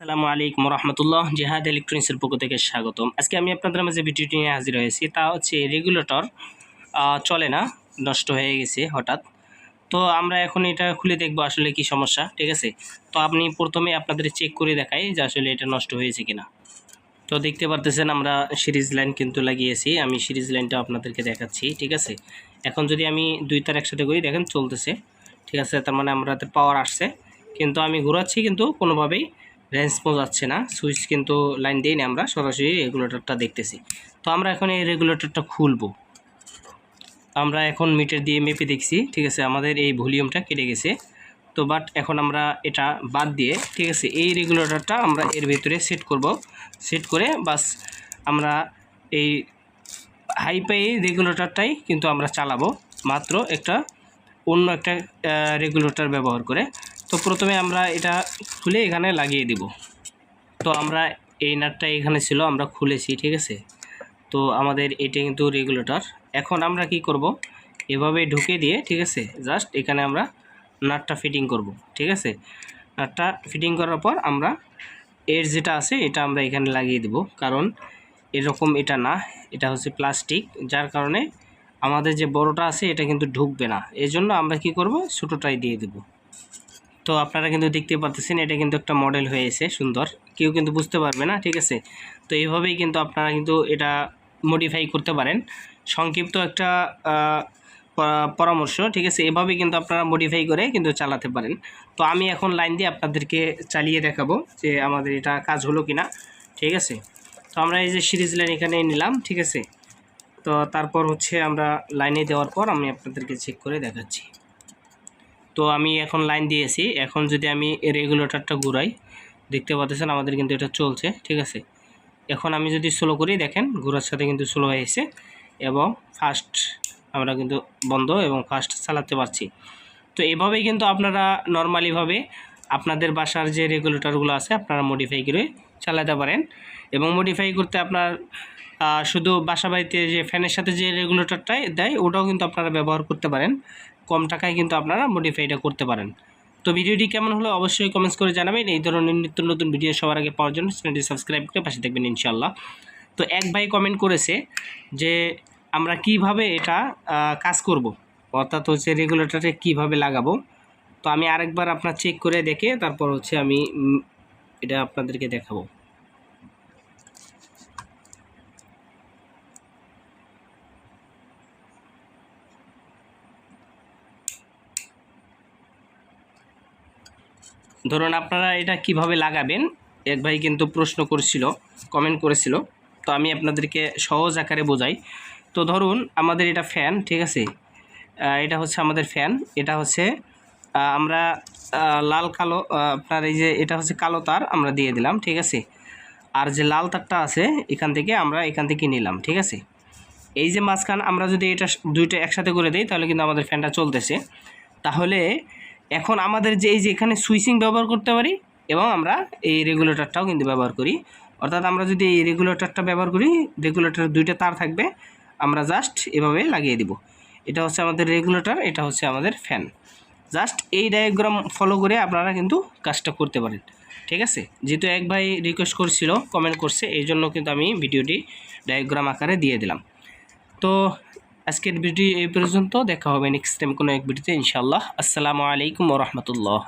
আসসালামু আলাইকুম রহমতুল্লাহ, জেহাদ ইলেকট্রনিক্সের পক্ষ থেকে স্বাগতম। আজকে আমি আপনাদের মাঝে ভিডিওটি নিয়ে হাজির হয়েছি। তা হচ্ছে, রেগুলেটর চলে না, নষ্ট হয়ে গেছে হঠাৎ। তো আমরা এখন এটা খুলে দেখব আসলে কি সমস্যা, ঠিক আছে? তো আপনি প্রথমে আপনাদের চেক করে দেখাই যে আসলে এটা নষ্ট হয়েছে কিনা। তো দেখতে পারতেছেন আমরা সিরিজ লাইন কিন্তু লাগিয়েছি, আমি সিরিজ লাইনটা আপনাদেরকে দেখাচ্ছি, ঠিক আছে? এখন যদি আমি দুই তার একসাথে করি, দেখেন চলতেছে, ঠিক আছে? তার মানে আমরা পাওয়ার আসছে, কিন্তু আমি ঘোরাচ্ছি কিন্তু কোনোভাবেই রেঞ্জ যাচ্ছে না, সুইচ কিন্তু লাইন দিই আমরা, সরাসরি রেগুলেটরটা দেখতেছি। তো আমরা এখন এই রেগুলেটরটা খুলবো। আমরা এখন মিটার দিয়ে মেপে দেখছি, ঠিক আছে, আমাদের এই ভলিউমটা কেটে গেছে। তো বাট এখন আমরা এটা বাদ দিয়ে, ঠিক আছে, এই রেগুলেটরটা আমরা এর ভিতরে সেট করব। সেট করে বাস আমরা এই হাইপাই রেগুলেটরটাই কিন্তু আমরা চালাবো, মাত্র একটা অন্য একটা রেগুলেটর ব্যবহার করে। তো প্রথমে আমরা এটা খুলে এখানে লাগিয়ে দিব। তো আমরা এই নাটটা এখানে ছিল, আমরা খুলেছি, ঠিক আছে? তো আমাদের এটা কিন্তু রেগুলেটর এখন আমরা কি করব? এভাবে ঢুকে দিয়ে, ঠিক আছে? জাস্ট এখানে আমরা নাটটা ফিটিং করব, ঠিক আছে? নাটটা ফিটিং করার পর আমরা এর যেটা আছে, এটা আমরা এখানে লাগিয়ে দিব। কারণ এরকম এটা না, এটা হচ্ছে প্লাস্টিক যার কারণে আমাদের যে বড়টা আছে, এটা কিন্তু ঢুকবে না। এই জন্য আমরা কি করব? ছোটোটাই দিয়ে দেব। তো আপনারা কিন্তু দেখতে পাচ্ছেন, এটা কিন্তু একটা মডেল হয়েছে, সুন্দর। কেউ কিন্তু বুঝতে পারবে না, ঠিক আছে? তো এইভাবেই কিন্তু আপনারা কিন্তু এটা মডিফাই করতে পারেন। সংক্ষিপ্ত একটা পরামর্শ, ঠিক আছে? এভাবেই কিন্তু আপনারা মডিফাই করে কিন্তু চালাতে পারেন। তো আমি এখন লাইন দিয়ে আপনাদেরকে চালিয়ে দেখাবো যে আমাদের এটা কাজ হলো কি না ঠিক আছে? তো আমরা এই যে সিরিজ লাইন এখানে নিলাম, ঠিক আছে? তো তারপর হচ্ছে আমরা লাইনে দেওয়ার পর আমি আপনাদেরকে চেক করে দেখাচ্ছি। তো আমি এখন লাইন দিয়েছি। এখন যদি আমি রেগুলেটরটা ঘুরাই, দেখতে পাচ্ছেন আমাদের কিন্তু এটা চলছে, ঠিক আছে? এখন আমি যদি স্লো করি, দেখেন ঘোরার সাথে কিন্তু স্লো হয়েছে এবং ফাস্ট আমরা কিন্তু বন্ধ এবং ফাস্ট চালাতে পারছি। তো এভাবেই কিন্তু আপনারা নর্মালিভাবে আপনাদের বাসার যে রেগুলেটরগুলো আছে, আপনারা মডিফাই করে চালাতে পারেন এবং মডিফাই করতে আপনার শুধু বাসা বাড়িতে যে ফ্যানের সাথে যে রেগুলেটরটাই দেয়, ওটাও কিন্তু আপনারা ব্যবহার করতে পারেন। কম টাকায় কিন্তু আপনারা মডিফাইটা করতে পারেন। তো ভিডিওটি কেমন হলো অবশ্যই কমেন্টস করে জানাবেন। এই ধরনের নিত্য নতুন ভিডিও সবার আগে পাওয়ার জন্য চ্যানেলটি সাবস্ক্রাইব করে পাশে দেখবেন ইনশাল্লাহ তো এক ভাই কমেন্ট করেছে যে, আমরা কীভাবে এটা কাজ করব? অর্থাৎ হচ্ছে রেগুলেটরে কীভাবে লাগাবো? তো আমি আরেকবার আপনার চেক করে দেখে তারপর হচ্ছে আমি এটা আপনাদেরকে দেখাবো। ধরুন আপনারা এটা কীভাবে লাগাবেন? এক ভাই কিন্তু প্রশ্ন করেছিল কমেন্ট করেছিল। তো আমি আপনাদেরকে সহজ আকারে বোঝাই। তো ধরুন আমাদের এটা ফ্যান ঠিক আছে? এটা হচ্ছে আমাদের ফ্যান এটা হচ্ছে আমরা লাল কালো আপনার এই যে এটা হচ্ছে কালো তার আমরা দিয়ে দিলাম, ঠিক আছে? আর যে লাল তারটা আছে, এখান থেকে আমরা এখান থেকে নিলাম, ঠিক আছে? এই যে মাঝখান আমরা যদি এটা দুইটা একসাথে করে দিই, তাহলে কিন্তু আমাদের ফ্যানটা চলতেছে। তাহলে এখন আমাদের যে এই যে এখানে সুইচিং ব্যবহার করতে পারি এবং আমরা এই রেগুলেটরটাও কিন্তু ব্যবহার করি। অর্থাৎ আমরা যদি এই রেগুলেটরটা ব্যবহার করি, রেগুলেটরের দুইটা তার থাকবে, আমরা জাস্ট এভাবে লাগিয়ে দিব। এটা হচ্ছে আমাদের রেগুলেটর, এটা হচ্ছে আমাদের ফ্যান। জাস্ট এই ডায়াগ্রাম ফলো করে আপনারা কিন্তু কাজটা করতে পারেন। ঠিক আছে? যেহেতু এক ভাই রিকোয়েস্ট করছিল কমেন্ট করছে, এই জন্য কিন্তু আমি ভিডিওটি ডায়াগ্রাম আকারে দিয়ে দিলাম। তো আজকের ভিডিও এই পর্যন্ত। দেখা হবে নেক্সট টাইম কোনো এক ভিডিওতে ইনশাল্লাহ আসসালামু আলাইকুম রহমতুল্লাহ।